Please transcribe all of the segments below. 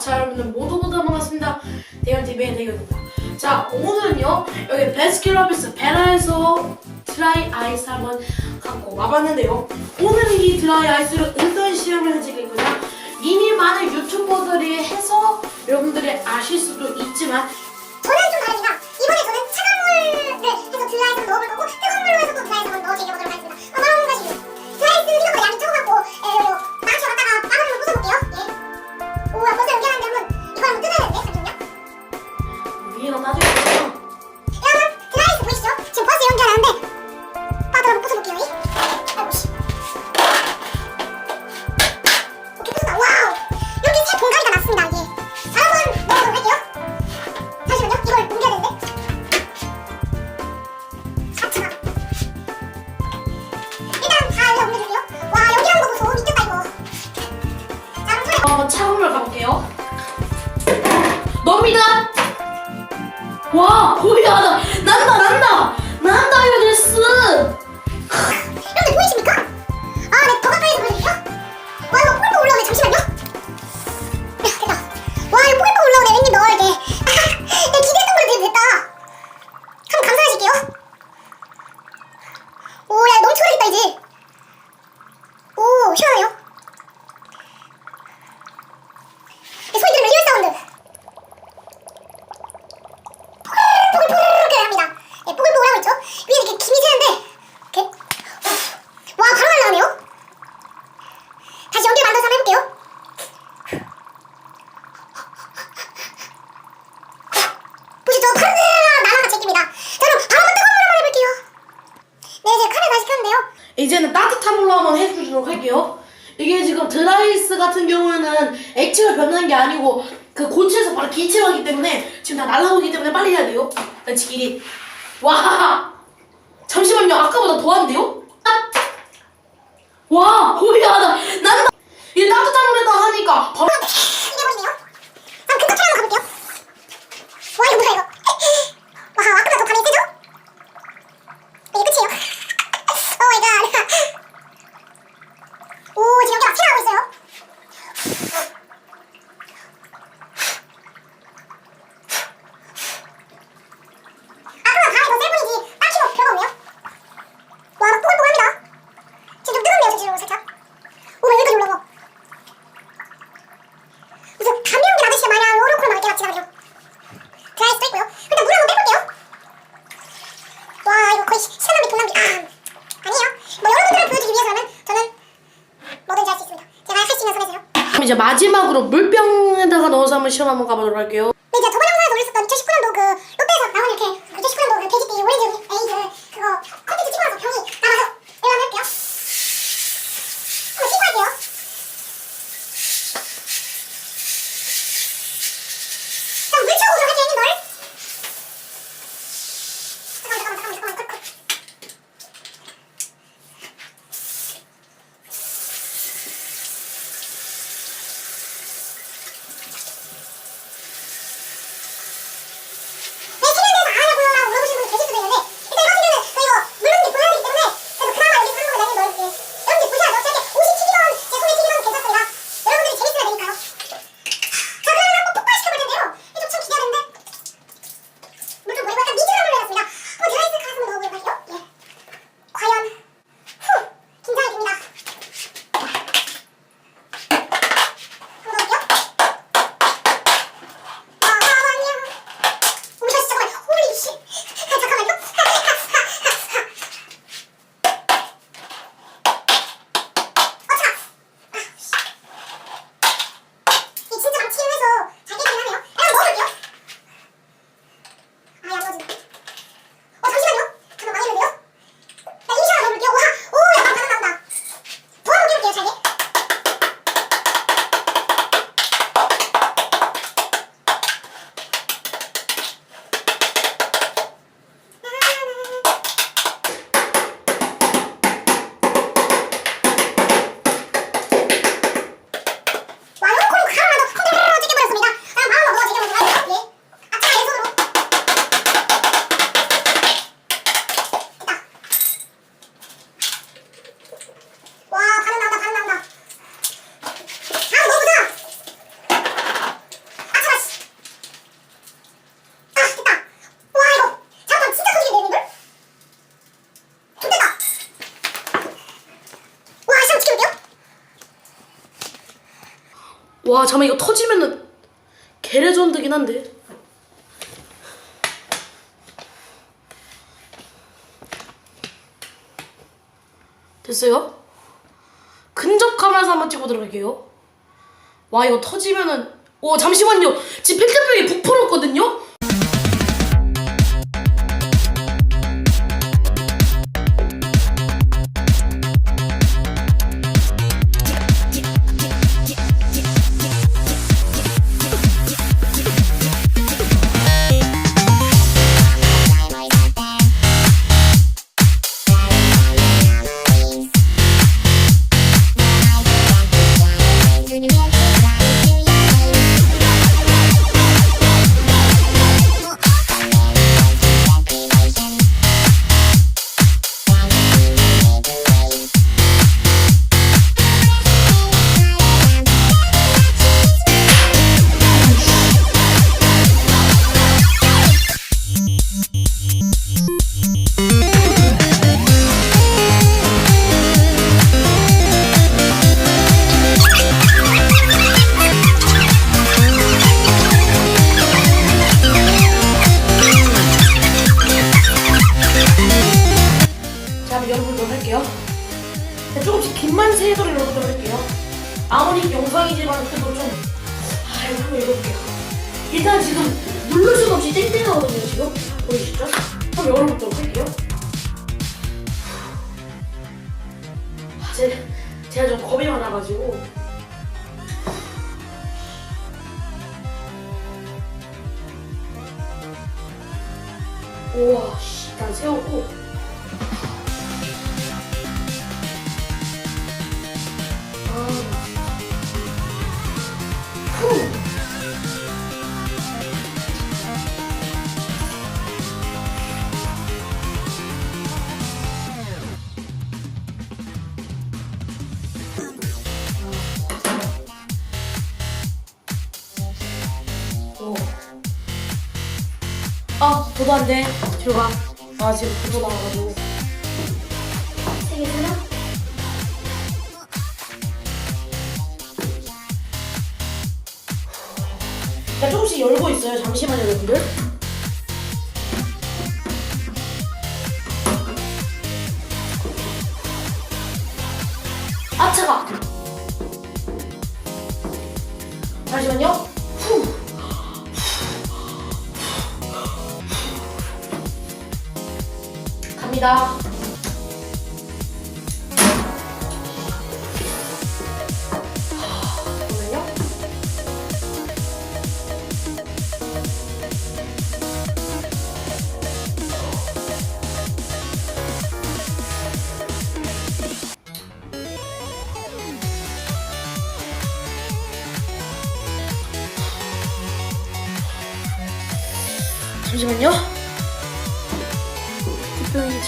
자 여러분들 모두 모두 반갑습니다. 대현TV의 대현입니다. 자 오늘은요 여기 베스킨라빈스 베라에서 드라이 아이스 한번 갖고 와봤는데요. 오늘 이 드라이 아이스를 어떤 시험을 해드릴 거냐 이미 많은 유튜버들이 해서 여러분들이 아실 수도 있지만 쪽으로 가볼게요. 너입니다. 와, 뭐야, 나, 난다, 난다, 난다, 요데스. 밟는 게 아니고 그 곤충에서 바로 기체하기 때문에 지금 다 날라오기 때문에 빨리 해야 돼요. 아, 지길이 와 잠시만요 아까보다 더한데요? 아! 와 호야다 난다 이 따뜻한 물에다 하니까 바로 해보시네요. 한번 급격히 한번 가볼게요. 와 이거 뭐야 이거? 이제 마지막으로 물병에다가 넣어서 한번 시험 한번 가보도록 할게요. 와 잠깐 이거 터지면은 개레전드긴 한데 됐어요? 근접 카메라에서 한번 찍어 들어갈게요 와 이거 터지면은 오 잠시만요 지금 페트병이 부풀었거든요? 일단 지금 누를 수가 없이 땡땡하거든요, 지금. 보이시죠? 한번 열어보도록 할게요. 아, 제, 제가 좀 겁이 많아가지고. 우와, 씨, 일단 세우고. 아, 도도 안 돼. 뒤로 가. 아, 지금 도도 나와가지고. 세개 되나? 나 조금씩 열고 있어요. 잠시만요, 여러분들. 아, 차가. 잠시만요. 잠깐만요. 잠시만요.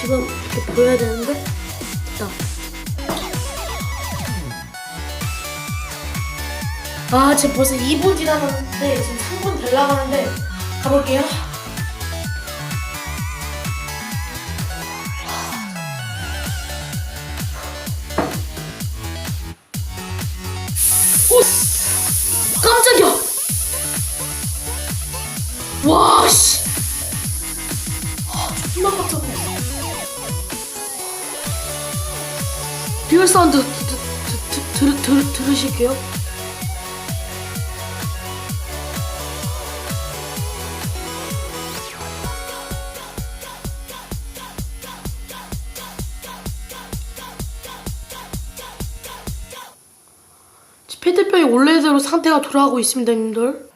지금 이렇게 보여야 되는데 됐다. 아 지금 벌써 2분 지났는데 지금 3분 되려고 하는데 가볼게요. 리얼 사운드 드, 들, 들으실게요. 페트병이 원래대로 상태가 돌아가고 있습니다, 님들.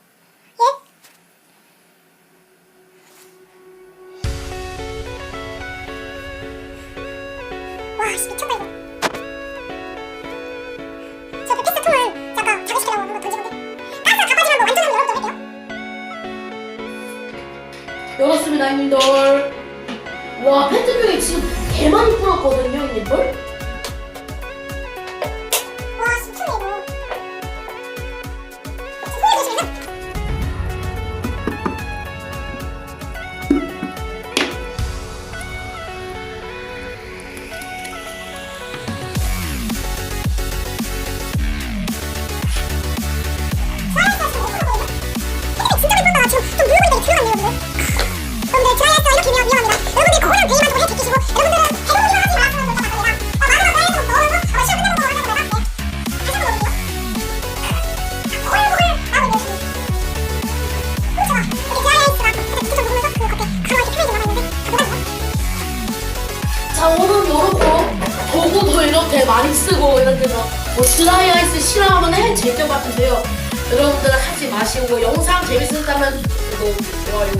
그래서 뭐 슬라이 아이스 싫어하면 해? 제껴 같은데요. 여러분들은 하지 마시고 영상 재밌었다면 구독, 좋아요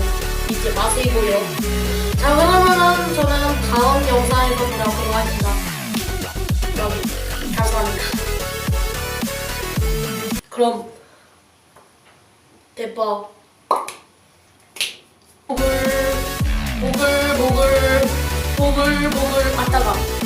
잊지 마시고요. 자 그러면은 저는 다음 영상에서 돌아오도록 하겠습니다. 여러분 감사합니다. 그럼 대박 보글 보글 보글 보글 보글 맞다가